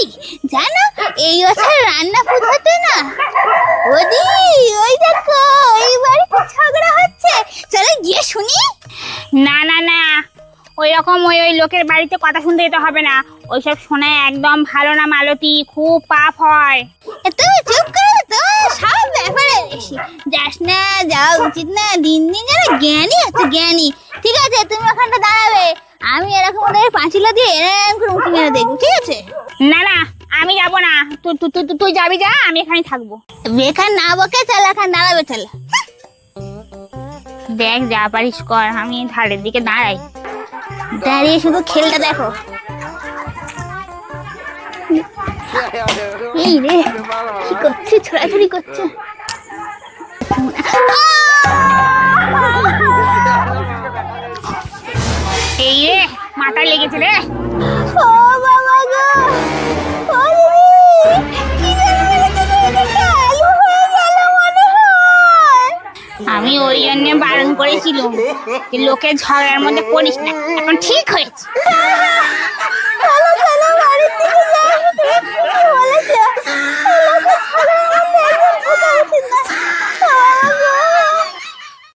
বৌদি জানো এই বছর রান্না ফুট হতে না। বৌদি ওই দেখো এই বাড়িতে ঝগড়া হচ্ছে। চলো গিয়ে শুনি। না না না। ওই রকম ওই ওই লোকের বাড়িতে কথা শুনতে যেতে হবে না। ওইসব শোনায় একদম ভালো না মালতী খুব পাপ হয়। তুমি চুপ করো তো, সব ব্যাপারে বেশি। যাস না যাওয়া উচিত না। দিন দিন যেন জ্ঞানী হচ্ছে জ্ঞানী। ঠিক আছে তুমি ওখানটা ওদের পাঁচিলা দিয়ে এরকম করে উঠে মেরে দেখব ঠিক আছে? না না আমি যাব না। তুই তুই তুই- তুই যাবি যা আমি এখানে থাকব। বেকার না বকে চল এখন দাঁড়াবে চল দেখ যা পারিস কর আমি ধারের দিকে দাঁড়াই। দাঁড়িয়ে শুধু খেলটা দেখো। এই রে কি করছে ছোড়াছুড়ি করছে? মাথায় লেগেছে রে। ও বাবা গো। ও কি আলু হয়ে গেল মনে হয়? আমি ওই জন্য বারণ করেছিলাম লোকে ঝগড়ার মধ্যে পড়িস না এখন ঠিক হয়েছে।